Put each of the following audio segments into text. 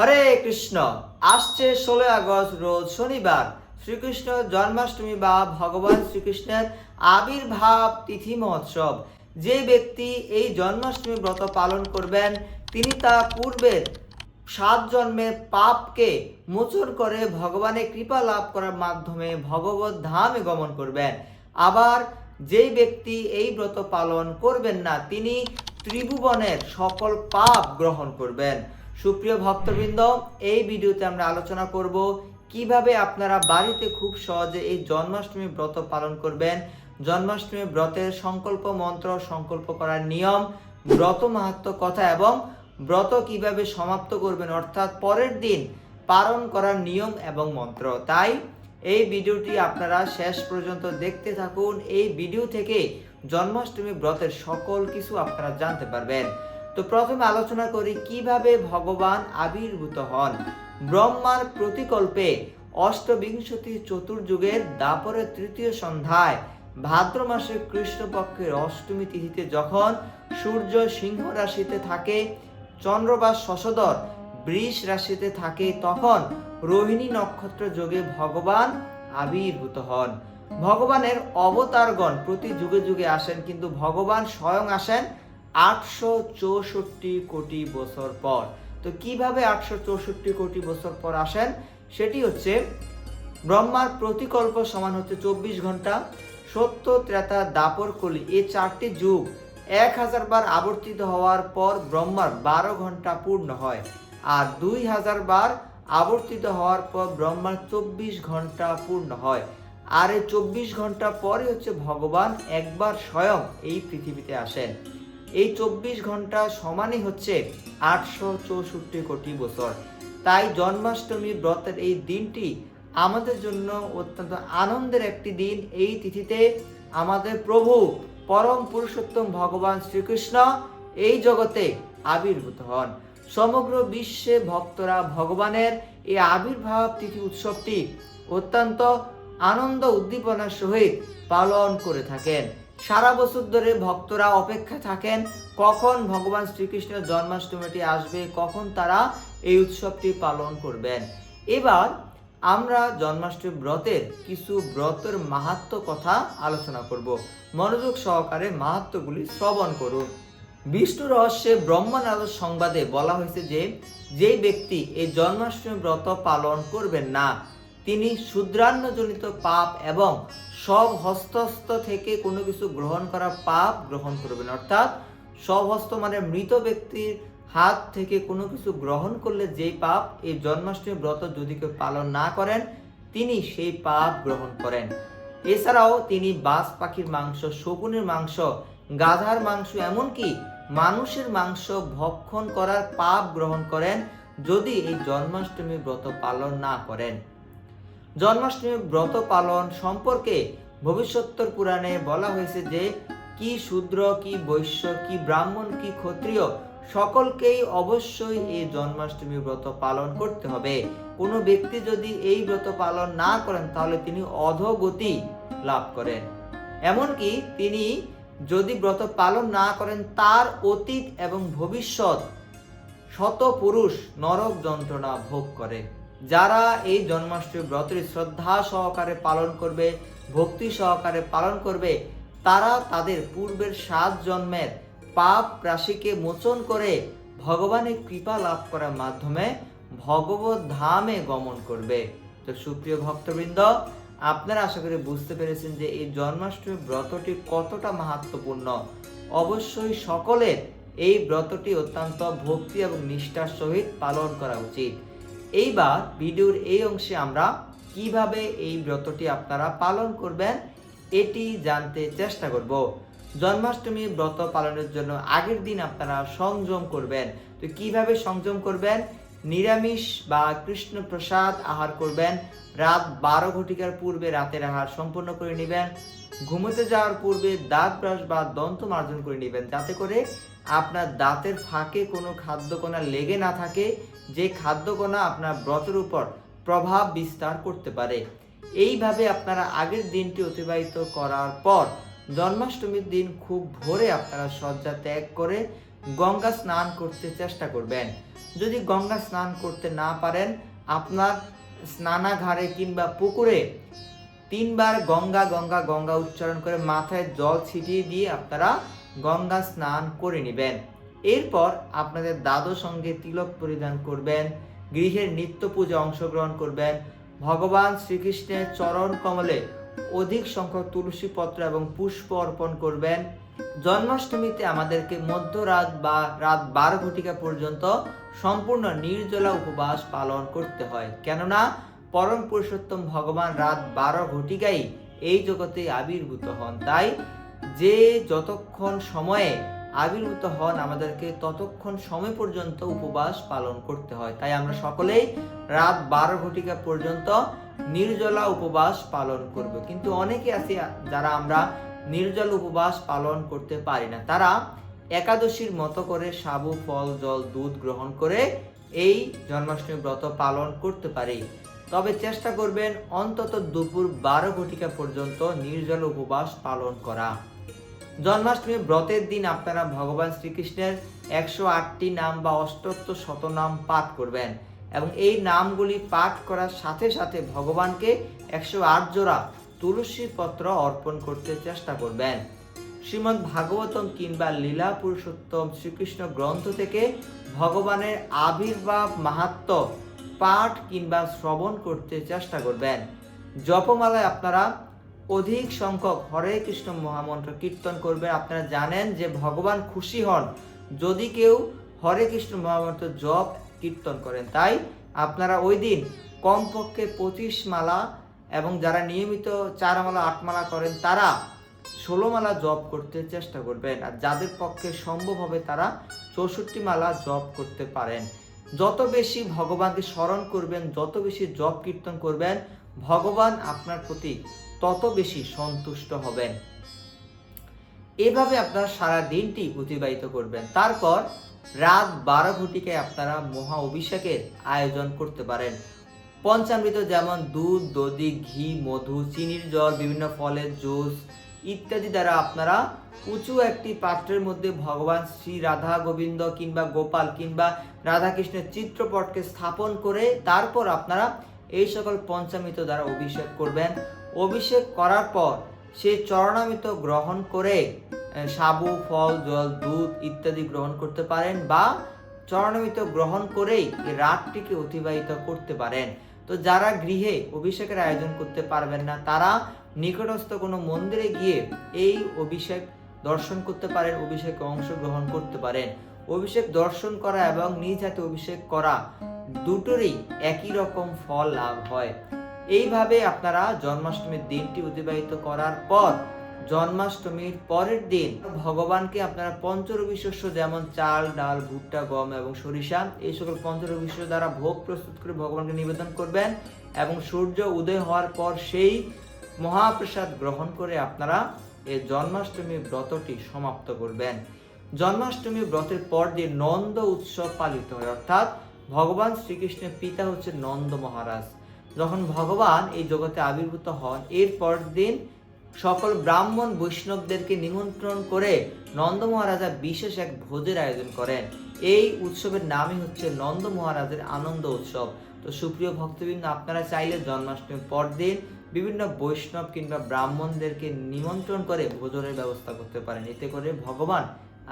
হরে কৃষ্ণ। আসছে ষোলো আগস্ট, রোজ শনিবার। শ্রীকৃষ্ণ জন্মাষ্টমী বা ভগবান শ্রীকৃষ্ণের আবির্ভাব তিথি মহোৎসব। যে ব্যক্তি এই জন্মাষ্টমী ব্রত পালন করবেন, তিনি তা পূর্বের সাত জন্মের পাপকে মোচন করে ভগবানের কৃপা লাভ করার মাধ্যমে ভগবত ধামে গমন করবেন। আবার যেই ব্যক্তি এই ব্রত পালন করবেন না, তিনি ত্রিভুবনের সকল পাপ গ্রহণ করবেন। সুপ্রিয় ভক্তবৃন্দ, এই ভিডিওতে আমরা আলোচনা করব কীভাবে আপনারা বাড়িতে খুব সহজে এই জন্মাষ্টমী ব্রত পালন করবেন। জন্মাষ্টমী ব্রতের সংকল্প মন্ত্র সংকল্প করার নিয়ম, ব্রত মাহাত্ম কথা এবং ব্রত কীভাবে সমাপ্ত করবেন অর্থাৎ পরের দিন পালন করার নিয়ম এবং মন্ত্র। তাই এই ভিডিওটি আপনারা শেষ পর্যন্ত দেখতে থাকুন। এই ভিডিও থেকে জন্মাষ্টমী ব্রতের সকল কিছু আপনারা জানতে পারবেন। তো প্রথমে আলোচনা করি কীভাবে ভগবান আবির্ভূত হন। ব্রহ্মার প্রতিকল্পে অষ্টবিংশতি চতুর্যুগের দাপরের তৃতীয় সন্ধ্যায় ভাদ্র মাসে কৃষ্ণপক্ষের অষ্টমী তিথিতে যখন সূর্য সিংহ রাশিতে থাকে চন্দ্রবাস শশধর বৃষ রাশিতে থাকে, তখন রোহিণী নক্ষত্র যোগে ভগবান আবির্ভূত হন। ভগবানের অবতারগণ প্রতি যুগে যুগে আসেন, কিন্তু ভগবান স্বয়ং আসেন আটশো চৌষট্টি কোটি বছর পর। তো কীভাবে আটশো চৌষট্টি কোটি বছর পর আসেন? সেটি হচ্ছে, ব্রহ্মার প্রতিকল্প সমান হচ্ছে চব্বিশ ঘণ্টা সত্য ত্রেতা দাপর কলি এই চারটি যুগ এক হাজার বার আবর্তিত হওয়ার পর ব্রহ্মার বারো ঘণ্টা পূর্ণ হয় আর দুই হাজার বার আবর্তিত হওয়ার পর ব্রহ্মার চব্বিশ ঘণ্টা পূর্ণ হয়। আর এই চব্বিশ ঘণ্টা পরে হচ্ছে ভগবান একবার স্বয়ং এই পৃথিবীতে আসেন। এই চব্বিশ ঘণ্টা সমানই হচ্ছে আটশো চৌষট্টি কোটি বছর। তাই জন্মাষ্টমী ব্রতের এই দিনটি আমাদের জন্য অত্যন্ত আনন্দের একটি দিন। এই তিথিতে আমাদের প্রভু পরম পুরুষোত্তম ভগবান শ্রীকৃষ্ণ এই জগতে আবির্ভূত হন। সমগ্র বিশ্বে ভক্তরা ভগবানের এই আবির্ভাব তিথি উৎসবটি অত্যন্ত আনন্দ উদ্দীপনার সহিত পালন করে থাকেন। সারা বছর ধরে ভক্তরা অপেক্ষা থাকেন কখন ভগবান শ্রীকৃষ্ণের জন্মাষ্টমীটি আসবে, কখন তারা এই উৎসবটি পালন করবেন। এবার আমরা জন্মাষ্টমী ব্রতের কিছু ব্রতের মাহাত্ম কথা আলোচনা করব। মনোযোগ সহকারে মাহাত্মগুলি শ্রবণ করুন। বিষ্ণু রহস্যে ব্রহ্মনাদ সংবাদে বলা হয়েছে যে যে ব্যক্তি এই জন্মাষ্টমী ব্রত পালন করবেন না তিনি শূদ্রান্নজনিত পাপ এবং সব হস্তস্থ থেকে কোনো কিছু গ্রহণ করা পাপ গ্রহণ করবেন। অর্থাৎ সব হস্ত মানে মৃত ব্যক্তির হাত থেকে কোনো কিছু গ্রহণ করলে যেই পাপ এই জন্মাষ্টমী ব্রত যদি কেউ পালন না করেন, তিনি সেই পাপ গ্রহণ করেন। এছাড়াও তিনি বাস পাখির মাংস, শকুনের মাংস, গাধার মাংস, এমনকি মানুষের মাংস ভক্ষণ করার পাপ গ্রহণ করেন যদি এই জন্মাষ্টমী ব্রত পালন না করেন। জন্মাষ্টমী ব্রত পালন সম্পর্কে ভবিষ্যত্তর পুরাণে বলা হয়েছে যে কি শূদ্র, কি বৈশ্য, কি ব্রাহ্মণ, কি ক্ষত্রিয়, সকলকেই অবশ্যই এই জন্মাষ্টমী ব্রত পালন করতে হবে। কোনো ব্যক্তি যদি এই ব্রত পালন না করেন, তাহলে তিনি অধগতি লাভ করেন। এমনকি তিনি যদি ব্রত পালন না করেন, তার অতীত এবং ভবিষ্যৎ শত পুরুষ নরক যন্ত্রণা ভোগ করে যারা এই জন্মাষ্টমী ব্রতের শ্রদ্ধা সহকারে পালন করবে, ভক্তি সহকারে পালন করবে, তারা তাদের পূর্বের সাত জন্মের পাপ রাশিকে মোচন করে ভগবানের কৃপা লাভ করার মাধ্যমে ভগবত ধামে গমন করবে। তো সুপ্রিয় ভক্তবৃন্দ, আপনারা আশা করি বুঝতে পেরেছেন যে এই জন্মাষ্টমী ব্রতটি কতটা মাহাত্মপূর্ণ। অবশ্যই সকলের এই ব্রতটি অত্যন্ত ভক্তি এবং নিষ্ঠার সহিত পালন করা উচিত। এইবার ভিডিওর এই অংশে আমরা কীভাবে এই ব্রতটি আপনারা পালন করবেন, এটি জানতে চেষ্টা করব। জন্মাষ্টমী ব্রত পালনের জন্য আগের দিন আপনারা সংযম করবেন। তো কীভাবে সংযম করবেন? নিরামিষ বা কৃষ্ণ প্রসাদ আহার করবেন, রাত বারো ঘটিকার পূর্বে রাতের আহার সম্পূর্ণ করে নেবেন, ঘুমোতে যাওয়ার পূর্বে দাঁত ব্রাশ বা দন্ত মার্জন করে নেবেন, যাতে করে আপনার দাঁতের ফাঁকে কোনো খাদ্যকণা লেগে না থাকে যে খাদ্যকণা আপনার ব্রতের উপর প্রভাব বিস্তার করতে পারে। এইভাবে আপনারা আগের দিনটি অতিবাহিত করার পর জন্মাষ্টমীর দিন খুব ভোরে আপনারা শয্যা ত্যাগ করে গঙ্গা স্নান করতে চেষ্টা করবেন। যদি গঙ্গা স্নান করতে না পারেন, আপনার স্নানাঘারে কিংবা পুকুরে তিনবার গঙ্গা গঙ্গা গঙ্গা উচ্চারণ করে মাথায় জল ছিটিয়ে দিয়ে আপনারা গঙ্গা স্নান করে নেবেন। এরপর আপনাদের দাদু সঙ্গে তিলক পরিধান করবেন, গৃহের নিত্য পূজা অংশগ্রহণ করবেন, ভগবান শ্রীকৃষ্ণের চরণ কমলে অধিক সংখ্যক তুলসী পত্র এবং পুষ্প অর্পণ করবেন। জন্মাষ্টমীতে আমাদেরকে মধ্যরাত বা রাত বারো ঘটিকা পর্যন্ত সম্পূর্ণ নির্জলা উপবাস পালন করতে হয়। কেননা, পরম পুরুষোত্তম ভগবান রাত বারো ঘটিকাই এই জগতে আবির্ভূত হন। তাই যে যতক্ষণ সময়ে আবির্ভূত হন, আমাদেরকে ততক্ষণ সময় পর্যন্ত উপবাস পালন করতে হয়। তাই আমরা সকলেই রাত বারো ঘটিকা পর্যন্ত নির্জলা উপবাস পালন করব। কিন্তু অনেকে আছে যারা আমরা নির্জল উপবাস পালন করতে পারি না। তারা একাদশীর মতো করে সাবু, ফল, জল, দুধ গ্রহণ করে এই জন্মাষ্টমী ব্রত পালন করতে পারি। তবে চেষ্টা করবেন অন্তত দুপুর বারো ঘটিকা পর্যন্ত নির্জল উপবাস পালন করা। জন্মাষ্টমী ব্রতের দিন আপনারা ভগবান শ্রীকৃষ্ণের একশো আটটি নাম বা অষ্টোত্তর শতনাম পাঠ করবেন এবং এই নামগুলি পাঠ করার সাথে সাথে ভগবানকে একশো আট জোড়া তুলসী পত্র অর্পণ করতে চেষ্টা করবেন। শ্রীমদ্ ভাগবতম কিংবা লীলা পুরুষোত্তম শ্রীকৃষ্ণ গ্রন্থ থেকে ভগবানের আবির্ভাব মাহাত্ম পাঠ কিংবা শ্রবণ করতে চেষ্টা করবেন। জপমালায় আপনারা অধিক সংখ্যক হরে কৃষ্ণ মহামন্ত্র কীর্তন করবেন। আপনারা জানেন যে ভগবান খুশি হন যদি কেউ হরে কৃষ্ণ মহামন্ত্র জপ কীর্তন করেন। তাই আপনারা ওই দিন কমপক্ষে পঁচিশ মালা এবং যারা নিয়মিত চার মালা, আট মালা করেন, তারা ষোলো মালা জপ করতে চেষ্টা করবেন। আর যাদের পক্ষে সম্ভব হবে, তারা চৌষট্টি মালা জপ করতে পারেন। যত বেশি ভগবানকে স্মরণ করবেন, যত বেশি জপ কীর্তন করবেন, ভগবান আপনার প্রতি তত বেশি সন্তুষ্ট হবেন। এভাবে আপনারা সারা দিনটি অতিবাহিত করবেন। তারপর রাত বারো ঘটিকায় আপনারা মহা অভিষেকের আয়োজন করতে পারেন। পঞ্চামৃত যেমন দুধ, দধি, ঘি, মধু, চিনির জল, বিভিন্ন ফলের জুস ইত্যাদি দ্বারা আপনারা উঁচু একটি পাত্রের মধ্যে ভগবান শ্রী রাধা গোবিন্দ কিংবা গোপাল কিংবা রাধাকৃষ্ণের চিত্রপটকে স্থাপন করে তারপর আপনারা এই সকল পঞ্চামৃত দ্বারা অভিষেক করবেন। অভিষেক করার পর সেই চরণামৃত গ্রহণ করে সাবু, ফল, জল, দুধ ইত্যাদি গ্রহণ করতে পারেন বা চরণামৃত গ্রহণ করেই রাতটিকে অতিবাহিত করতে পারেন। তো যারা গৃহে অভিষেকের আয়োজন করতে পারবেন না, তারা নিকটস্থ কোনো মন্দিরে গিয়ে এই অভিষেক দর্শন করতে পারেন, অভিষেকে অংশগ্রহণ করতে পারেন। অভিষেক দর্শন করা এবং নিজ হাতে অভিষেক করা দুটোরই একই রকম ফল লাভ হয়। এইভাবে আপনারা জন্মাষ্টমীর দিনটি অতিবাহিত করার পর জন্মাষ্টমীর পরের দিন ভগবানকে আপনারা পঞ্চরবি শস্য যেমন চাল, ডাল, ভুট্টা, গম এবং সরিষা এই সকল পঞ্চরবি শস্য দ্বারা ভোগ প্রস্তুত করে ভগবানকে নিবেদন করবেন এবং সূর্য উদয় হওয়ার পর সেই মহাপ্রসাদ গ্রহণ করে আপনারা এই জন্মাষ্টমী ব্রতটি সমাপ্ত করবেন। জন্মাষ্টমী ব্রতের পর দিন নন্দ উৎসব পালিত হয়। অর্থাৎ ভগবান শ্রীকৃষ্ণের পিতা হচ্ছে নন্দ মহারাজ। যখন ভগবান এই জগতে আবির্ভূত হন এর পর দিন সকল ব্রাহ্মণ বৈষ্ণবদেরকে নিমন্ত্রণ করে নন্দ মহারাজা বিশেষ এক ভোজের আয়োজন করেন। এই উৎসবের নামই হচ্ছে নন্দ মহারাজের আনন্দ উৎসব। তো সুপ্রিয় ভক্তবৃন্দ, আপনারা চাইলে জন্মাষ্টমীর পর দিন বিভিন্ন বৈষ্ণব কিংবা ব্রাহ্মণদেরকে নিমন্ত্রণ করে ভোজনের ব্যবস্থা করতে পারেন। এতে করে ভগবান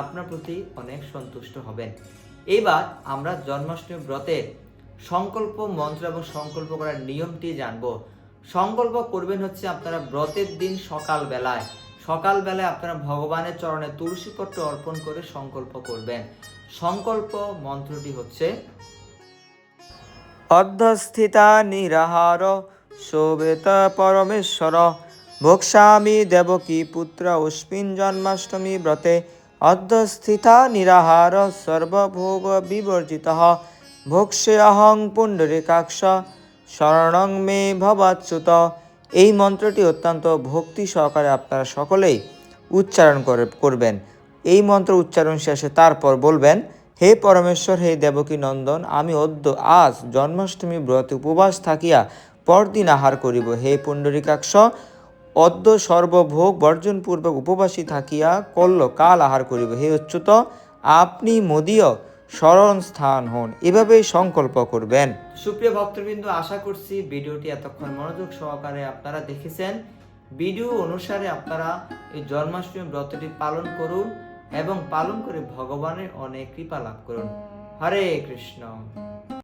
আপনার প্রতি অনেক সন্তুষ্ট হবেন। এবার আমরা জন্মাষ্টমী ব্রতের সংকল্প মন্ত্র এবং সংকল্প করার নিয়মটি জানব। সংকল্প করবেন হচ্ছে আপনারা ব্রতের দিন সকাল বেলায় সকাল বেলায় আপনারা ভগবানের চরণে তুলসী পত্র অর্পণ করে সংকল্প করবেন। সংকল্প মন্ত্রটি হচ্ছে অধ্যস্থিতা নিরাহার, শোভেত পরমেশ্বর ভোক্সামি দেবকী পুত্র অস্মিন জন্মাষ্টমী ব্রতে অধ্যস্থিতা নিরাহার, সর্বভোগ বিবর্জিত। ভোক্সে অহং পুণ্ডরিকাক্ষ শরণং মে ভবাচ্যুত। এই মন্ত্রটি অত্যন্ত ভক্তি সহকারে আপনারা সকলেই উচ্চারণ করে করবেন। এই মন্ত্র উচ্চারণ শেষে তারপর বলবেন, হে পরমেশ্বর, হে দেবকী নন্দন, আমি অদ্য আজ জন্মাষ্টমী ব্রত উপবাস থাকিয়া পরদিন আহার করিব। হে পুণ্ডরিকাক্ষ অদ্য সর্বভোগ বর্জনপূর্বক উপবাসী থাকিয়া কল্ল কাল আহার করিব। হে অচ্যুত, আপনি মোদীয় স্মরণ স্থান হন। এভাবেই সংকল্প করবেন। সুপ্রিয় ভক্তবৃন্দ, আশা করছি ভিডিওটি এতক্ষণ মনোযোগ সহকারে আপনারা দেখেছেন। ভিডিও অনুসারে আপনারা এই জন্মাষ্টমী ব্রতটি পালন করুন এবং পালন করে ভগবানের অনেক কৃপা লাভ করুন। হরে কৃষ্ণ।